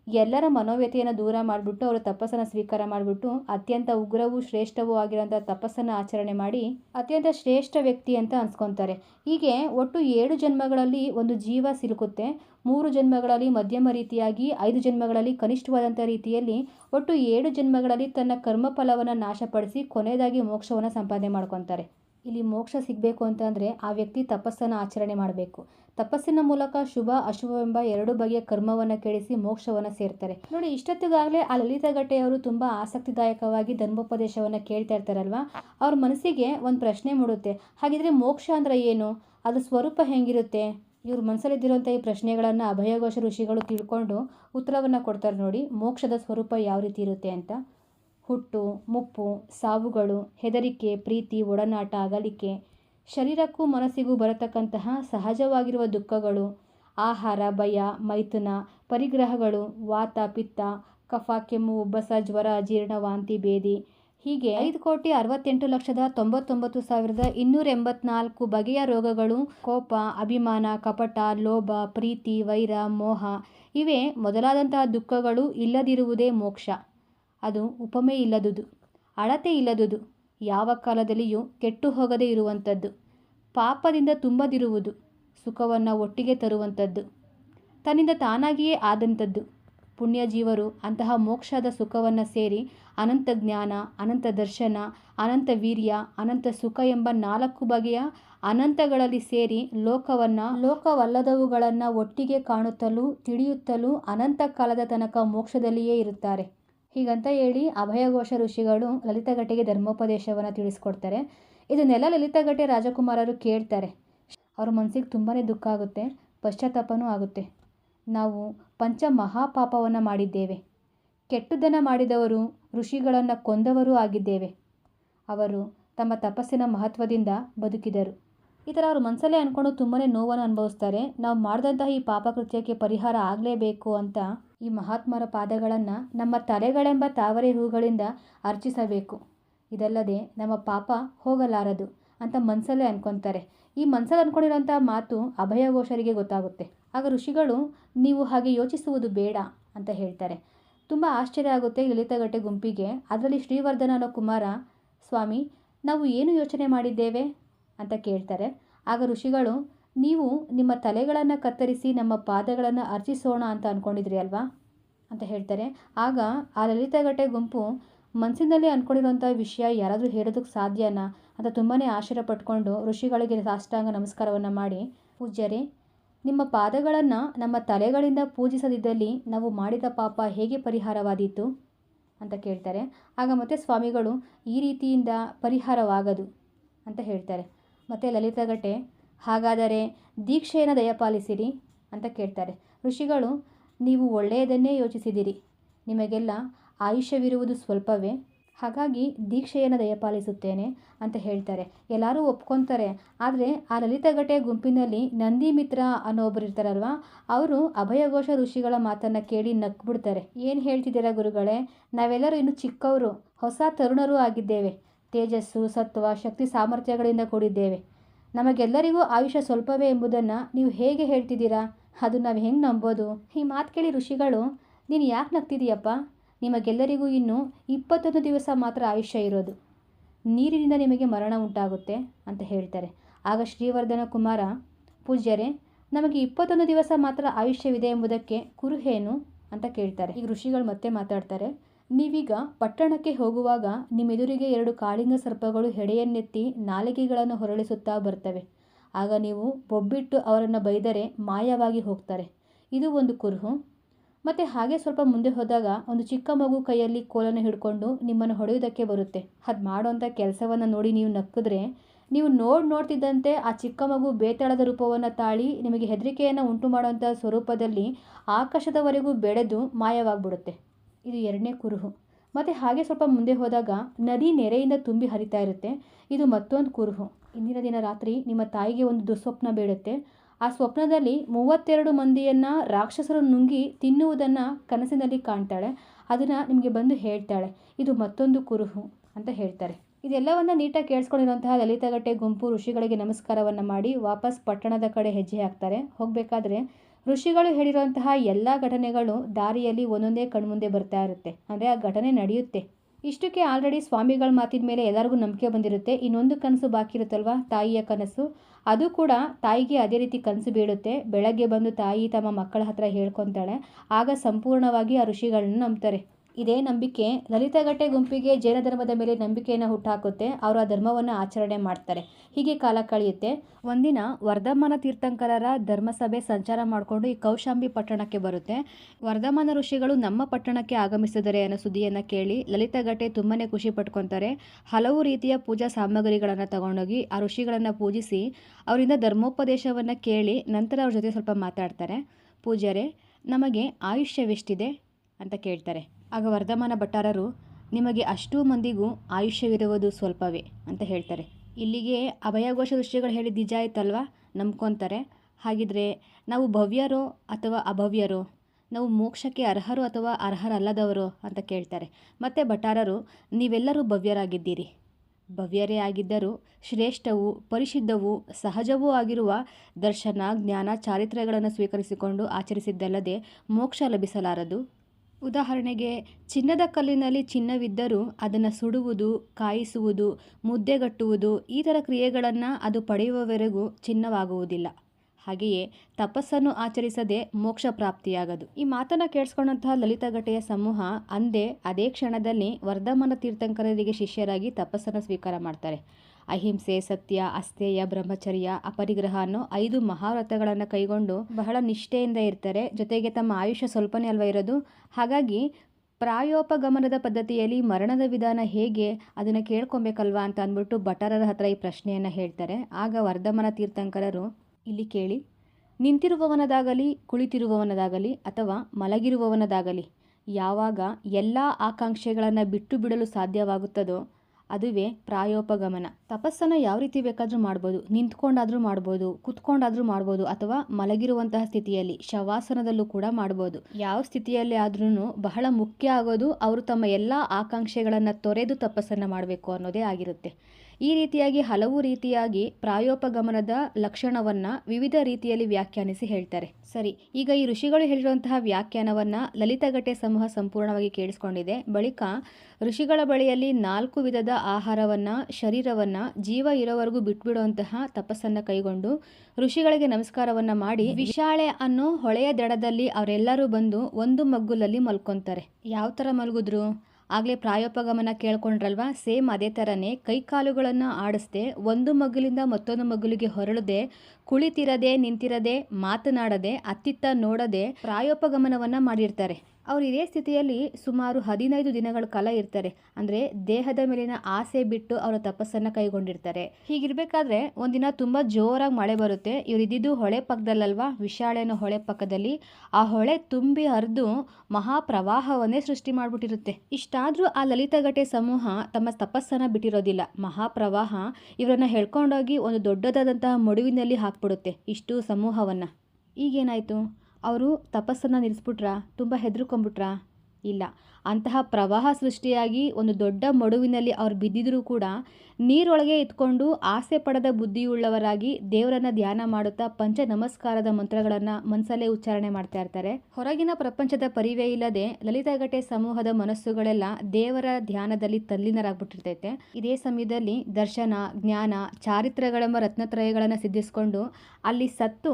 ಎಲ್ಲರ ಮನೋವ್ಯತೆಯನ್ನು ದೂರ ಮಾಡಿಬಿಟ್ಟು ಅವರು ತಪಸ್ಸನ್ನು ಸ್ವೀಕಾರ ಮಾಡಿಬಿಟ್ಟು ಅತ್ಯಂತ ಉಗ್ರವೂ ಶ್ರೇಷ್ಠವೂ ಆಗಿರೋಂಥ ತಪಸ್ಸನ್ನು ಆಚರಣೆ ಮಾಡಿ ಅತ್ಯಂತ ಶ್ರೇಷ್ಠ ವ್ಯಕ್ತಿ ಅಂತ ಅನ್ಸ್ಕೊತಾರೆ. ಹೀಗೆ ಒಟ್ಟು ಏಳು ಜನ್ಮಗಳಲ್ಲಿ ಒಂದು ಜೀವ ಸಿಲುಕುತ್ತೆ. ಮೂರು ಜನ್ಮಗಳಲ್ಲಿ ಮಧ್ಯಮ ರೀತಿಯಾಗಿ, ಐದು ಜನ್ಮಗಳಲ್ಲಿ ಕನಿಷ್ಠವಾದಂಥ ರೀತಿಯಲ್ಲಿ ಒಟ್ಟು ಏಳು ಜನ್ಮಗಳಲ್ಲಿ ತನ್ನ ಕರ್ಮಫಲವನ್ನು ನಾಶಪಡಿಸಿ ಕೊನೆಯದಾಗಿ ಮೋಕ್ಷವನ್ನು ಸಂಪಾದನೆ ಮಾಡ್ಕೊತಾರೆ. ಇಲ್ಲಿ ಮೋಕ್ಷ ಸಿಗಬೇಕು ಅಂತಂದರೆ ಆ ವ್ಯಕ್ತಿ ತಪಸ್ಸನ್ನು ಆಚರಣೆ ಮಾಡಬೇಕು. ತಪಸ್ಸಿನ ಮೂಲಕ ಶುಭ, ಅಶುಭವೆಂಬ ಎರಡು ಬಗೆಯ ಕರ್ಮವನ್ನು ಕೇಳಿಸಿ ಮೋಕ್ಷವನ್ನು ಸೇರ್ತಾರೆ. ನೋಡಿ, ಇಷ್ಟೊತ್ತಿಗಾಗಲೇ ಆ ಲಲಿತಗಟ್ಟೆಯವರು ತುಂಬ ಆಸಕ್ತಿದಾಯಕವಾಗಿ ಧರ್ಮೋಪದೇಶವನ್ನು ಕೇಳ್ತಾ ಇರ್ತಾರಲ್ವ? ಅವ್ರ ಮನಸ್ಸಿಗೆ ಒಂದು ಪ್ರಶ್ನೆ ಮೂಡುತ್ತೆ. ಹಾಗಿದ್ರೆ ಮೋಕ್ಷ ಅಂದರೆ ಏನು? ಅದು ಸ್ವರೂಪ ಹೆಂಗಿರುತ್ತೆ? ಇವ್ರ ಮನಸ್ಸಲ್ಲಿದ್ದಿರುವಂಥ ಈ ಪ್ರಶ್ನೆಗಳನ್ನು ಅಭಯಘೋಷ ಋಷಿಗಳು ತಿಳ್ಕೊಂಡು ಉತ್ತರವನ್ನು ಕೊಡ್ತಾರೆ ನೋಡಿ, ಮೋಕ್ಷದ ಸ್ವರೂಪ ಯಾವ ರೀತಿ ಇರುತ್ತೆ ಅಂತ. ಹುಟ್ಟು, ಮುಪ್ಪು, ಸಾವುಗಳು, ಹೆದರಿಕೆ, ಪ್ರೀತಿ, ಒಡನಾಟ, ಅಗಲಿಕೆ. ಶರೀರಕ್ಕೂ ಮನಸ್ಸಿಗೂ ಬರತಕ್ಕಂತಹ ಸಹಜವಾಗಿರುವ ದುಃಖಗಳು, ಆಹಾರ, ಭಯ, ಮೈಥುನ, ಪರಿಗ್ರಹಗಳು, ವಾತ, ಪಿತ್ತ, ಕಫ, ಕೆಮ್ಮು, ಉಬ್ಬಸ, ಜ್ವರ ಅಜೀರ್ಣ ವಾಂತಿ ಭೇದಿ ಹೀಗೆ ಐದು ಕೋಟಿ ಅರವತ್ತೆಂಟು ಲಕ್ಷದ ತೊಂಬತ್ತೊಂಬತ್ತು ಸಾವಿರದ ಇನ್ನೂರ ಎಂಬತ್ನಾಲ್ಕು ಬಗೆಯ ರೋಗಗಳು ಕೋಪ, ಅಭಿಮಾನ, ಕಪಟ, ಲೋಭ, ಪ್ರೀತಿ, ವೈರ, ಮೋಹ. ಇವೇ ಮೊದಲಾದಂತಹ ದುಃಖಗಳು ಇಲ್ಲದಿರುವುದೇ ಮೋಕ್ಷ. ಅದು ಉಪಮೆ ಇಲ್ಲದುದು, ಅಳತೆ ಇಲ್ಲದುದು, ಯಾವ ಕಾಲದಲ್ಲಿಯೂ ಕೆಟ್ಟು ಹೋಗದೇ ಇರುವಂಥದ್ದು, ಪಾಪದಿಂದ ತುಂಬದಿರುವುದು, ಸುಖವನ್ನು ಒಟ್ಟಿಗೆ ತರುವಂಥದ್ದು, ತನ್ನಿಂದ ತಾನಾಗಿಯೇ ಆದಂಥದ್ದು, ಪುಣ್ಯಜೀವರು ಅಂತಹ ಮೋಕ್ಷದ ಸುಖವನ್ನು ಸೇರಿ ಅನಂತ ಜ್ಞಾನ, ಅನಂತ ದರ್ಶನ, ಅನಂತ ವೀರ್ಯ, ಅನಂತ ಸುಖ ಎಂಬ ನಾಲ್ಕು ಬಗೆಯ ಅನಂತಗಳಲ್ಲಿ ಸೇರಿ ಲೋಕವನ್ನು, ಲೋಕವಲ್ಲದವುಗಳನ್ನು ಒಟ್ಟಿಗೆ ಕಾಣುತ್ತಲೂ, ತಿಳಿಯುತ್ತಲೂ ಅನಂತ ಕಾಲದ ತನಕ ಮೋಕ್ಷದಲ್ಲಿಯೇ ಇರುತ್ತಾರೆ. ಹೀಗಂತ ಹೇಳಿ ಅಭಯಘೋಷ ಋಷಿಗಳು ಲಲಿತಗಟ್ಟೆಗೆ ಧರ್ಮೋಪದೇಶವನ್ನು ತಿಳಿಸ್ಕೊಡ್ತಾರೆ. ಇದನ್ನೆಲ್ಲ ಲಲಿತಗಟ್ಟೆ ರಾಜಕುಮಾರರು ಕೇಳ್ತಾರೆ. ಅವ್ರ ಮನಸ್ಸಿಗೆ ತುಂಬಾ ದುಃಖ ಆಗುತ್ತೆ, ಪಶ್ಚಾತ್ತಾಪನೂ ಆಗುತ್ತೆ. ನಾವು ಪಂಚ ಮಹಾಪಾಪವನ್ನು ಮಾಡಿದ್ದೇವೆ. ಕೆಟ್ಟದ್ದನ್ನು ಮಾಡಿದವರು ಋಷಿಗಳನ್ನು ಕೊಂದವರೂ ಆಗಿದ್ದೇವೆ. ಅವರು ತಮ್ಮ ತಪಸ್ಸಿನ ಮಹತ್ವದಿಂದ ಬದುಕಿದರು. ಈ ಥರ ಅವ್ರ ಮನಸ್ಸಲ್ಲೇ ಅಂದ್ಕೊಂಡು ತುಂಬಾ ನೋವನ್ನು ಅನುಭವಿಸ್ತಾರೆ. ನಾವು ಮಾಡಿದಂತಹ ಈ ಪಾಪಕೃತ್ಯಕ್ಕೆ ಪರಿಹಾರ ಆಗಲೇಬೇಕು ಅಂತ ಈ ಮಹಾತ್ಮರ ಪಾದಗಳನ್ನು ನಮ್ಮ ತಲೆಗಳೆಂಬ ತಾವರೆ ಹೂಗಳಿಂದ ಅರ್ಚಿಸಬೇಕು. ಇದಲ್ಲದೆ ನಮ್ಮ ಪಾಪ ಹೋಗಲಾರದು ಅಂತ ಮನಸ್ಸಲ್ಲೇ ಅನ್ಕೊತಾರೆ. ಈ ಮನಸ್ಸಲ್ಲಿ ಅಂದ್ಕೊಂಡಿರೋಂಥ ಮಾತು ಅಭಯಘೋಷರಿಗೆ ಗೊತ್ತಾಗುತ್ತೆ. ಆಗ ಋಷಿಗಳು, ನೀವು ಹಾಗೆ ಯೋಚಿಸುವುದು ಬೇಡ ಅಂತ ಹೇಳ್ತಾರೆ. ತುಂಬ ಆಶ್ಚರ್ಯ ಆಗುತ್ತೆ ಲಲಿತಗಟ್ಟೆ ಗುಂಪಿಗೆ. ಅದರಲ್ಲಿ ಶ್ರೀವರ್ಧನ ಅನ್ನೋ ಕುಮಾರ, ಸ್ವಾಮಿ, ನಾವು ಏನು ಯೋಚನೆ ಮಾಡಿದ್ದೇವೆ? ಅಂತ ಕೇಳ್ತಾರೆ. ಆಗ ಋಷಿಗಳು ನೀವು ನಿಮ್ಮ ತಲೆಗಳನ್ನು ಕತ್ತರಿಸಿ ನಮ್ಮ ಪಾದಗಳನ್ನು ಅರ್ಚಿಸೋಣ ಅಂತ ಅಂದ್ಕೊಂಡಿದ್ರಿ ಅಲ್ವಾ? ಅಂತ ಹೇಳ್ತಾರೆ. ಆಗ ಆ ಲಲಿತಗಟ್ಟೆ ಗುಂಪು ಮನಸ್ಸಿನಲ್ಲಿ ಅಂದ್ಕೊಂಡಿರುವಂಥ ವಿಷಯ ಯಾರಾದರೂ ಹೇಳೋದಕ್ಕೆ ಸಾಧ್ಯನಾ ಅಂತ ತುಂಬಾ ಆಶ್ಚರ್ಯ ಪಟ್ಕೊಂಡು ಋಷಿಗಳಿಗೆ ಸಾಷ್ಟಾಂಗ ನಮಸ್ಕಾರವನ್ನು ಮಾಡಿ, ಪೂಜ್ಯರೇ, ನಿಮ್ಮ ಪಾದಗಳನ್ನು ನಮ್ಮ ತಲೆಗಳಿಂದ ಪೂಜಿಸದಿದ್ದಲ್ಲಿ ನಾವು ಮಾಡಿದ ಪಾಪ ಹೇಗೆ ಪರಿಹಾರವಾದೀತು? ಅಂತ ಕೇಳ್ತಾರೆ. ಆಗ ಮತ್ತೆ ಸ್ವಾಮಿಗಳು ಈ ರೀತಿಯಿಂದ ಪರಿಹಾರವಾಗದು ಅಂತ ಹೇಳ್ತಾರೆ. ಮತ್ತು ಲಲಿತಗಟ್ಟೆ ಹಾಗಾದರೆ ದೀಕ್ಷೆಯನ್ನು ದಯಪಾಲಿಸಿರಿ ಅಂತ ಕೇಳ್ತಾರೆ. ಋಷಿಗಳು, ನೀವು ಒಳ್ಳೆಯದನ್ನೇ ಯೋಚಿಸಿದಿರಿ. ನಿಮಗೆಲ್ಲ ಆಯುಷ್ಯವಿರುವುದು ಸ್ವಲ್ಪವೇ? ಹಾಗಾಗಿ ದೀಕ್ಷೆಯನ್ನು ದಯಪಾಲಿಸುತ್ತೇನೆ ಅಂತ ಹೇಳ್ತಾರೆ. ಎಲ್ಲರೂ ಒಪ್ಕೊತಾರೆ. ಆದರೆ ಆ ಲಲಿತಗಟೆ ಗುಂಪಿನಲ್ಲಿ ನಂದಿ ಮಿತ್ರ ಅನ್ನೋ ಒಬ್ಬರು ಇರ್ತಾರಲ್ವ, ಅವರು ಅಭಯಘೋಷ ಋಷಿಗಳ ಮಾತನ್ನು ಕೇಳಿ ನಕ್ಬಿಡ್ತಾರೆ ಏನು ಹೇಳ್ತಿದ್ದೀರಾ ಗುರುಗಳೇ? ನಾವೆಲ್ಲರೂ ಇನ್ನು ಚಿಕ್ಕವರು, ಹೊಸ ತರುಣರೂ ಆಗಿದ್ದೇವೆ. ತೇಜಸ್ಸು, ಸತ್ವ, ಶಕ್ತಿ, ಸಾಮರ್ಥ್ಯಗಳಿಂದ ಕೂಡಿದ್ದೇವೆ. ನಮಗೆಲ್ಲರಿಗೂ ಆಯುಷ್ಯ ಸ್ವಲ್ಪವೇ ಎಂಬುದನ್ನು ನೀವು ಹೇಗೆ ಹೇಳ್ತಿದ್ದೀರಾ? ಅದು ನಾವು ಹೆಂಗೆ ನಂಬೋದು? ಈ ಮಾತು ಕೇಳಿ ಋಷಿಗಳು, ನೀನು ಯಾಕೆ ನಗ್ತಿದೀಯಪ್ಪ? ನಿಮಗೆಲ್ಲರಿಗೂ ಇನ್ನೂ ಇಪ್ಪತ್ತೊಂದು ದಿವಸ ಮಾತ್ರ ಆಯುಷ್ಯ ಇರೋದು. ನೀರಿನಿಂದ ನಿಮಗೆ ಮರಣ ಉಂಟಾಗುತ್ತೆ ಅಂತ ಹೇಳ್ತಾರೆ. ಆಗ ಶ್ರೀವರ್ಧನ ಕುಮಾರ, ಪೂಜ್ಯರೇ, ನಮಗೆ ಇಪ್ಪತ್ತೊಂದು ದಿವಸ ಮಾತ್ರ ಆಯುಷ್ಯವಿದೆ ಎಂಬುದಕ್ಕೆ ಕುರುಹೇನು ಅಂತ ಕೇಳ್ತಾರೆ. ಈಗ ಋಷಿಗಳು ಮತ್ತೆ ಮಾತಾಡ್ತಾರೆ. ನೀವೀಗ ಪಟ್ಟಣಕ್ಕೆ ಹೋಗುವಾಗ ನಿಮ್ಮೆದುರಿಗೆ ಎರಡು ಕಾಳಿಂಗ ಸರ್ಪಗಳು ಹೆಡೆಯನ್ನೆತ್ತಿ ನಾಲಿಗೆಗಳನ್ನು ಹೊರಳಿಸುತ್ತಾ ಬರ್ತವೆ. ಆಗ ನೀವು ಬೊಬ್ಬಿಟ್ಟು ಅವರನ್ನು ಬೈದರೆ ಮಾಯವಾಗಿ ಹೋಗ್ತಾರೆ. ಇದು ಒಂದು ಕುರುಹು. ಮತ್ತು ಹಾಗೆ ಸ್ವಲ್ಪ ಮುಂದೆ ಹೋದಾಗ ಒಂದು ಚಿಕ್ಕ ಮಗು ಕೈಯಲ್ಲಿ ಕೋಲನ್ನು ಹಿಡ್ಕೊಂಡು ನಿಮ್ಮನ್ನು ಹೊಡೆಯುವುದಕ್ಕೆ ಬರುತ್ತೆ. ಅದು ಮಾಡುವಂಥ ಕೆಲಸವನ್ನು ನೋಡಿ ನೀವು ನಕ್ಕಿದ್ರೆ, ನೀವು ನೋಡಿ ನೋಡ್ತಿದ್ದಂತೆ ಆ ಚಿಕ್ಕ ಮಗು ಬೇತಾಳದ ರೂಪವನ್ನು ತಾಳಿ ನಿಮಗೆ ಹೆದರಿಕೆಯನ್ನು ಉಂಟು ಮಾಡುವಂಥ ಸ್ವರೂಪದಲ್ಲಿ ಆಕಾಶದವರೆಗೂ ಬೆಳೆದು ಮಾಯವಾಗಿಬಿಡುತ್ತೆ. ಇದು ಎರಡನೇ ಕುರುಹು. ಮತ್ತು ಹಾಗೆ ಸ್ವಲ್ಪ ಮುಂದೆ ಹೋದಾಗ ನದಿ ನೆರೆಯಿಂದ ತುಂಬಿ ಹರಿತಾ ಇರುತ್ತೆ. ಇದು ಮತ್ತೊಂದು ಕುರುಹು. ಇಂದಿನ ದಿನ ರಾತ್ರಿ ನಿಮ್ಮ ತಾಯಿಗೆ ಒಂದು ದುಸ್ವಪ್ನ ಬೀಳುತ್ತೆ ಆ ಸ್ವಪ್ನದಲ್ಲಿ ಮೂವತ್ತೆರಡು ಮಂದಿಯನ್ನು ರಾಕ್ಷಸರು ನುಂಗಿ ತಿನ್ನುವುದನ್ನು ಕನಸಿನಲ್ಲಿ ಕಾಣ್ತಾಳೆ. ಅದನ್ನು ನಿಮಗೆ ಬಂದು ಹೇಳ್ತಾಳೆ. ಇದು ಮತ್ತೊಂದು ಕುರುಹು ಅಂತ ಹೇಳ್ತಾರೆ. ಇದೆಲ್ಲವನ್ನು ನೀಟಾಗಿ ಕೇಳಿಸ್ಕೊಂಡಿರುವಂತಹ ಲಲಿತಗಟ್ಟೆ ಗುಂಪು ಋಷಿಗಳಿಗೆ ನಮಸ್ಕಾರವನ್ನು ಮಾಡಿ ವಾಪಸ್ ಪಟ್ಟಣದ ಕಡೆ ಹೆಜ್ಜೆ ಹಾಕ್ತಾರೆ. ಹೋಗಬೇಕಾದ್ರೆ ಋಷಿಗಳು ಹೇಳಿರುವಂತಹ ಎಲ್ಲ ಘಟನೆಗಳು ದಾರಿಯಲ್ಲಿ ಒಂದೊಂದೇ ಕಣ್ಮುಂದೆ ಬರ್ತಾ ಇರುತ್ತೆ. ಅಂದರೆ ಆ ಘಟನೆ ನಡೆಯುತ್ತೆ. ಇಷ್ಟಕ್ಕೆ ಆಲ್ರೆಡಿ ಸ್ವಾಮಿಗಳ ಮಾತಿನ ಮೇಲೆ ಎಲ್ಲರಿಗೂ ನಂಬಿಕೆ ಬಂದಿರುತ್ತೆ. ಇನ್ನೊಂದು ಕನಸು ಬಾಕಿ ಇರುತ್ತಲ್ವಾ? ತಾಯಿಯ ಕನಸು. ಅದು ಕೂಡ ತಾಯಿಗೆ ಅದೇ ರೀತಿ ಕನಸು ಬೀಳುತ್ತೆ. ಬೆಳಗ್ಗೆ ಬಂದು ತಾಯಿ ತಮ್ಮ ಮಕ್ಕಳ ಹತ್ರ ಹೇಳ್ಕೊತಾಳೆ. ಆಗ ಸಂಪೂರ್ಣವಾಗಿ ಆ ಋಷಿಗಳನ್ನ ನಂಬ್ತಾರೆ. ಇದೇ ನಂಬಿಕೆ ಲಲಿತಗಟ್ಟೆ ಗುಂಪಿಗೆ ಜೈನ ಧರ್ಮದ ಮೇಲೆ ನಂಬಿಕೆಯನ್ನು ಹುಟ್ಟಾಕುತ್ತೆ, ಅವರು ಆ ಧರ್ಮವನ್ನು ಆಚರಣೆ ಮಾಡ್ತಾರೆ. ಹೀಗೆ ಕಾಲ ಕಳೆಯುತ್ತೆ. ಒಂದಿನ ವರ್ಧಮಾನ ತೀರ್ಥಂಕರರ ಧರ್ಮಸಭೆ ಸಂಚಾರ ಮಾಡಿಕೊಂಡು ಈ ಕೌಶಾಂಬಿ ಪಟ್ಟಣಕ್ಕೆ ಬರುತ್ತೆ. ವರ್ಧಮಾನ ಋಷಿಗಳು ನಮ್ಮ ಪಟ್ಟಣಕ್ಕೆ ಆಗಮಿಸಿದರೆ ಅನ್ನೋ ಸುದ್ದಿಯನ್ನು ಕೇಳಿ ಲಲಿತಗಟ್ಟೆ ತುಂಬಾ ಖುಷಿ ಪಟ್ಕೊತಾರೆ. ಹಲವು ರೀತಿಯ ಪೂಜಾ ಸಾಮಗ್ರಿಗಳನ್ನು ತಗೊಂಡೋಗಿ ಆ ಋಷಿಗಳನ್ನು ಪೂಜಿಸಿ ಅವರಿಂದ ಧರ್ಮೋಪದೇಶವನ್ನು ಕೇಳಿ ನಂತರ ಅವ್ರ ಜೊತೆ ಸ್ವಲ್ಪ ಮಾತಾಡ್ತಾರೆ. ಪೂಜ್ಯರೇ, ನಮಗೆ ಆಯುಷ್ಯವೆಷ್ಟಿದೆ ಅಂತ ಕೇಳ್ತಾರೆ. ಆಗ ವರ್ಧಮಾನ ಭಟ್ಟಾರರು, ನಿಮಗೆ ಅಷ್ಟೂ ಮಂದಿಗೂ ಆಯುಷ್ಯವಿರುವುದು ಸ್ವಲ್ಪವೇ ಅಂತ ಹೇಳ್ತಾರೆ. ಇಲ್ಲಿಗೆ ಅಭಯಘೋಷ ದೃಶ್ಯಗಳು ಹೇಳಿದ ನಿಜ ಆಯ್ತಲ್ವಾ? ನಂಬ್ಕೊತಾರೆ. ಹಾಗಿದ್ರೆ ನಾವು ಭವ್ಯರೋ ಅಥವಾ ಅಭವ್ಯರೋ? ನಾವು ಮೋಕ್ಷಕ್ಕೆ ಅರ್ಹರು ಅಥವಾ ಅರ್ಹರಲ್ಲದವರು? ಅಂತ ಕೇಳ್ತಾರೆ. ಮತ್ತು ಭಟಾರರು ನೀವೆಲ್ಲರೂ ಭವ್ಯರಾಗಿದ್ದೀರಿ. ಭವ್ಯರೇ ಆಗಿದ್ದರೂ ಶ್ರೇಷ್ಠವು ಪರಿಶುದ್ಧವು ಸಹಜವೂ ಆಗಿರುವ ದರ್ಶನ, ಜ್ಞಾನ, ಚಾರಿತ್ರ್ಯಗಳನ್ನು ಸ್ವೀಕರಿಸಿಕೊಂಡು ಆಚರಿಸಿದ್ದಲ್ಲದೆ ಮೋಕ್ಷ ಲಭಿಸಲಾರದು. ಉದಾಹರಣೆಗೆ, ಚಿನ್ನದ ಕಲ್ಲಿನಲ್ಲಿ ಚಿನ್ನವಿದ್ದರೂ ಅದನ್ನು ಸುಡುವುದು, ಕಾಯಿಸುವುದು ಮುದ್ದೆಗಟ್ಟುವುದು ಈ ಥರ ಕ್ರಿಯೆಗಳನ್ನು ಅದು ಪಡೆಯುವವರೆಗೂ ಚಿನ್ನವಾಗುವುದಿಲ್ಲ. ಹಾಗೆಯೇ ತಪಸ್ಸನ್ನು ಆಚರಿಸದೆ ಮೋಕ್ಷ ಪ್ರಾಪ್ತಿಯಾಗದು. ಈ ಮಾತನ್ನು ಕೇಳಿಸ್ಕೊಂಡಂತಹ ಲಲಿತಗಟ್ಟೆಯ ಸಮೂಹ ಅಂದೇ ಅದೇ ಕ್ಷಣದಲ್ಲಿ ವರ್ಧಮಾನ ತೀರ್ಥಂಕರರಿಗೆ ಶಿಷ್ಯರಾಗಿ ತಪಸ್ಸನ್ನು ಸ್ವೀಕಾರ ಮಾಡ್ತಾರೆ. ಅಹಿಂಸೆ, ಸತ್ಯ, ಅಸ್ಥೇಯ, ಬ್ರಹ್ಮಚರ್ಯ ಅಪರಿಗ್ರಹ ಅನ್ನೋ ಐದು ಮಹಾವ್ರತಗಳನ್ನು ಕೈಗೊಂಡು ಬಹಳ ನಿಷ್ಠೆಯಿಂದ ಇರ್ತಾರೆ. ಜೊತೆಗೆ ತಮ್ಮ ಆಯುಷ್ಯ ಸ್ವಲ್ಪನೇ ಅಲ್ವಾ ಇರೋದು? ಹಾಗಾಗಿ ಪ್ರಾಯೋಪಗಮನದ ಪದ್ಧತಿಯಲ್ಲಿ ಮರಣದ ವಿಧಾನ ಹೇಗೆ ಅದನ್ನು ಕೇಳ್ಕೊಬೇಕಲ್ವಾ ಅಂತ ಅಂದ್ಬಿಟ್ಟು ಭಟರರ ಹತ್ರ ಈ ಪ್ರಶ್ನೆಯನ್ನು ಹೇಳ್ತಾರೆ. ಆಗ ವರ್ಧಮನ ತೀರ್ಥಂಕರರು, ಇಲ್ಲಿ ಕೇಳಿ, ನಿಂತಿರುವವನದಾಗಲಿ, ಕುಳಿತಿರುವವನದಾಗಲಿ ಅಥವಾ ಮಲಗಿರುವವನದಾಗಲಿ, ಯಾವಾಗ ಎಲ್ಲ ಆಕಾಂಕ್ಷೆಗಳನ್ನು ಬಿಟ್ಟು ಬಿಡಲು ಸಾಧ್ಯವಾಗುತ್ತದೋ ಅದುವೇ ಪ್ರಾಯೋಪಗಮನ. ತಪಸ್ಸನ್ನು ಯಾವ ರೀತಿ ಬೇಕಾದರೂ ಮಾಡ್ಬೋದು, ನಿಂತ್ಕೊಂಡಾದರೂ ಮಾಡ್ಬೋದು, ಕುತ್ಕೊಂಡಾದರೂ ಮಾಡ್ಬೋದು ಅಥವಾ ಮಲಗಿರುವಂತಹ ಸ್ಥಿತಿಯಲ್ಲಿ, ಶವಾಸನದಲ್ಲೂ ಕೂಡ ಮಾಡ್ಬೋದು. ಯಾವ ಸ್ಥಿತಿಯಲ್ಲಿ ಆದ್ರೂ ಬಹಳ ಮುಖ್ಯ ಆಗೋದು ಅವರು ತಮ್ಮ ಎಲ್ಲ ಆಕಾಂಕ್ಷೆಗಳನ್ನು ತೊರೆದು ತಪಸ್ಸನ್ನು ಮಾಡಬೇಕು ಅನ್ನೋದೇ ಆಗಿರುತ್ತೆ. ಈ ರೀತಿಯಾಗಿ ಹಲವು ರೀತಿಯಾಗಿ ಪ್ರಾಯೋಪಗಮನದ ಲಕ್ಷಣವನ್ನು ವಿವಿಧ ರೀತಿಯಲ್ಲಿ ವ್ಯಾಖ್ಯಾನಿಸಿ ಹೇಳ್ತಾರೆ. ಸರಿ, ಈಗ ಈ ಋಷಿಗಳು ಹೇಳಿರುವಂತಹ ವ್ಯಾಖ್ಯಾನವನ್ನು ಲಲಿತಗಟ್ಟೆ ಸಮೂಹ ಸಂಪೂರ್ಣವಾಗಿ ಕೇಳಿಸ್ಕೊಂಡಿದೆ. ಬಳಿಕ ಋಷಿಗಳ ಬಳಿಯಲ್ಲಿ ನಾಲ್ಕು ವಿಧದ ಆಹಾರವನ್ನು, ಶರೀರವನ್ನು, ಜೀವ ಇರೋವರೆಗೂ ಬಿಟ್ಬಿಡುವಂತಹ ತಪಸ್ಸನ್ನು ಕೈಗೊಂಡು ಋಷಿಗಳಿಗೆ ನಮಸ್ಕಾರವನ್ನು ಮಾಡಿ ವಿಶಾಳೆ ಅನ್ನೋ ಹೊಳೆಯ ದಡದಲ್ಲಿ ಅವರೆಲ್ಲರೂ ಬಂದು ಒಂದು ಮಗ್ಗುಲಲ್ಲಿ ಮಲ್ಕೊಂತಾರೆ. ಯಾವ ಥರ ಮಲಗಿದ್ರು? ಆಗಲೇ ಪ್ರಾಯೋಪಗಮನ ಕೇಳ್ಕೊಂಡ್ರಲ್ವಾ? ಸೇಮ್ ಅದೇ ಥರನೇ ಕೈಕಾಲುಗಳನ್ನು ಆಡಿಸ್ದೆ, ಒಂದು ಮಗುಲಿಂದ ಮತ್ತೊಂದು ಮಗುಲಿಗೆ ಹೊರಳದೆ, ಕುಳಿತಿರದೆ, ನಿಂತಿರದೆ, ಮಾತನಾಡದೆ, ಅತ್ತಿತ್ತ ನೋಡದೆ ಪ್ರಾಯೋಪಗಮನವನ್ನು ಮಾಡಿರ್ತಾರೆ. ಅವ್ರು ಇದೇ ಸ್ಥಿತಿಯಲ್ಲಿ ಸುಮಾರು ಹದಿನೈದು ದಿನಗಳ ಕಾಲ ಇರ್ತಾರೆ. ಅಂದರೆ ದೇಹದ ಮೇಲಿನ ಆಸೆ ಬಿಟ್ಟು ಅವರ ತಪಸ್ಸನ್ನು ಕೈಗೊಂಡಿರ್ತಾರೆ. ಹೀಗಿರಬೇಕಾದ್ರೆ ಒಂದಿನ ತುಂಬ ಜೋರಾಗಿ ಮಳೆ ಬರುತ್ತೆ. ಇವರು ಇದ್ದಿದ್ದು ಹೊಳೆ ಪಕ್ಕದಲ್ಲಲ್ವಾ ವಿಶಾಳೆನ ಹೊಳೆ ಪಕ್ಕದಲ್ಲಿ. ಆ ಹೊಳೆ ತುಂಬಿ ಹರಿದು ಮಹಾಪ್ರವಾಹವನ್ನೇ ಸೃಷ್ಟಿ ಮಾಡಿಬಿಟ್ಟಿರುತ್ತೆ. ಇಷ್ಟಾದರೂ ಆ ಲಲಿತಗಟೆ ಸಮೂಹ ತಮ್ಮ ತಪಸ್ಸನ್ನು ಬಿಟ್ಟಿರೋದಿಲ್ಲ. ಮಹಾಪ್ರವಾಹ ಇವರನ್ನು ಹೇಳ್ಕೊಂಡೋಗಿ ಒಂದು ದೊಡ್ಡದಾದಂತಹ ಮಡುವಿನಲ್ಲಿ ಹಾಕ್ಬಿಡುತ್ತೆ ಇಷ್ಟು ಸಮೂಹವನ್ನು. ಈಗೇನಾಯಿತು? ಅವರು ತಪಸ್ಸನ್ನು ನಿಲ್ಲಿಸ್ಬಿಟ್ರಾ ತುಂಬ ಹೆದರ್ಕೊಂಬಿಟ್ರಾ ಇಲ್ಲ. ಅಂತಹ ಪ್ರವಾಹ ಸೃಷ್ಟಿಯಾಗಿ ಒಂದು ದೊಡ್ಡ ಮಡುವಿನಲ್ಲಿ ಅವ್ರು ಬಿದ್ದಿದ್ರೂ ಕೂಡ ನೀರೊಳಗೆ ಇದ್ಕೊಂಡು ಆಸೆ ಪಡದ ಬುದ್ಧಿಯುಳ್ಳವರಾಗಿ ದೇವರನ್ನು ಧ್ಯಾನ ಮಾಡುತ್ತಾ ಪಂಚ ನಮಸ್ಕಾರದ ಮಂತ್ರಗಳನ್ನು ಮನಸಲ್ಲೇ ಉಚ್ಚಾರಣೆ ಮಾಡ್ತಾ ಇರ್ತಾರೆ. ಹೊರಗಿನ ಪ್ರಪಂಚದ ಪರಿವೇ ಇಲ್ಲದೆ ಲಲಿತಗಟ್ಟೆ ಸಮೂಹದ ಮನಸ್ಸುಗಳೆಲ್ಲ ದೇವರ ಧ್ಯಾನದಲ್ಲಿ ತಲ್ಲೀನರಾಗ್ಬಿಟ್ಟಿರ್ತೈತೆ. ಇದೇ ಸಮಯದಲ್ಲಿ ದರ್ಶನ, ಜ್ಞಾನ ಚಾರಿತ್ರಗಳೆಂಬ ರತ್ನತ್ರಯಗಳನ್ನು ಸಿದ್ಧಿಸ್ಕೊಂಡು ಅಲ್ಲಿ ಸತ್ತು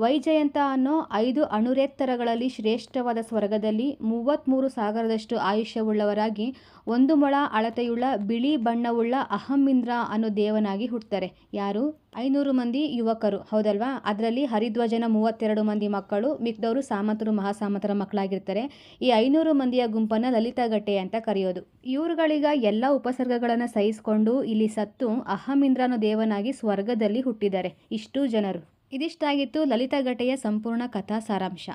ವೈಜಯಂತ ಅನ್ನೋ ಐದು ಅಣುರೇತ್ತರಗಳಲ್ಲಿ ಶ್ರೇಷ್ಠವಾದ ಸ್ವರ್ಗದಲ್ಲಿ ಮೂವತ್ತ್ಮೂರು ಸಾಗರದಷ್ಟು ಆಯುಷ್ಯವುಳ್ಳವರಾಗಿ ಒಂದು ಮೊಳ ಅಳತೆಯುಳ್ಳ ಬಿಳಿ ಬಣ್ಣವುಳ್ಳ ಅಹಮ್ಮಿಂದ್ರ ಅನ್ನೋ ದೇವನಾಗಿ ಹುಟ್ಟುತ್ತಾರೆ. ಯಾರು? ಐನೂರು ಮಂದಿ ಯುವಕರು. ಹೌದಲ್ವಾ? ಅದರಲ್ಲಿ ಹರಿಧ್ವಜನ ಮೂವತ್ತೆರಡು ಮಂದಿ ಮಕ್ಕಳು ಮಿಕ್ಕದವರು ಸಾಮಂತರು, ಮಹಾಸಾಮಂತರ ಮಕ್ಕಳಾಗಿರ್ತಾರೆ. ಈ ಐನೂರು ಮಂದಿಯ ಗುಂಪನ್ನು ಲಲಿತಗಟ್ಟೆ ಅಂತ ಕರೆಯೋದು. ಇವರುಗಳಿಗ ಎಲ್ಲ ಉಪಸರ್ಗಗಳನ್ನು ಸಹಿಸಿಕೊಂಡು ಇಲ್ಲಿ ಸತ್ತು ಅಹಮಿಂದ್ರನ ದೇವನಾಗಿ ಸ್ವರ್ಗದಲ್ಲಿ ಹುಟ್ಟಿದ್ದಾರೆ. ಇಷ್ಟು ಜನರು. ಇದಿಷ್ಟಾಗಿತ್ತು ಘಟೆಯ ಸಂಪೂರ್ಣ ಕಥಾ ಸಾರಾಂಶ.